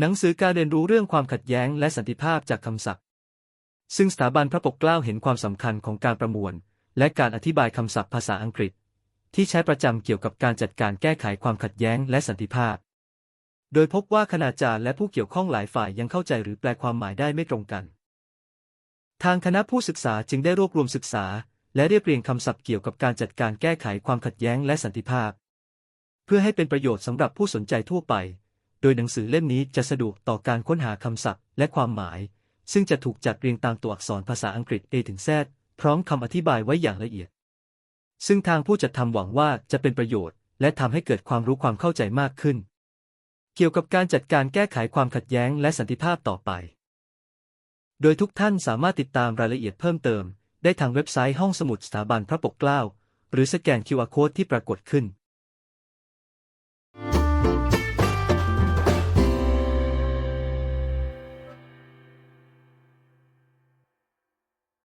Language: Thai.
หนังสือการเรียนรู้เรื่องความขัดแย้งและสันติภาพจากคำศัพท์ ซึ่งสถาบันพระปกเกล้าเห็นความสำคัญของการประมวล และการอธิบายคำศัพท์ภาษาอังกฤษ ที่ใช้ประจำเกี่ยวกับการจัดการแก้ไขความขัดแย้งและสันติภาพ โดยพบว่าคณาจารย์และผู้เกี่ยวข้องหลายฝ่ายยังเข้าใจหรือแปลความหมายได้ไม่ตรงกัน ทางคณะผู้ศึกษาจึงได้รวบรวมศึกษา และเรียบเรียงคำศัพท์เกี่ยวกับการจัดการแก้ไขความขัดแย้งและสันติภาพ เพื่อให้เป็นประโยชน์สำหรับผู้สนใจทั่วไป ดยหนังสือเล่มนี้จะสะดวกต่อการค้นหาคำศัพท์และความหมาย ซึ่งจะถูกจัดเรียงตามตัวอักษรภาษาอังกฤษ A ถึง Z พร้อมคำอธิบายไว้อย่างละเอียด ซึ่งทางผู้จัดทำหวังว่าจะเป็นประโยชน์ และทำให้เกิดความรู้ความเข้าใจมากขึ้น เกี่ยวกับการจัดการแก้ไขความขัดแย้งและสันติภาพต่อไป โดยทุกท่านสามารถติดตามรายละเอียดเพิ่มเติม ได้ทางเว็บไซต์ห้องสมุดสถาบันพระปกเกล้า หรือสแกน QR Code ที่ปรากฏขึ้น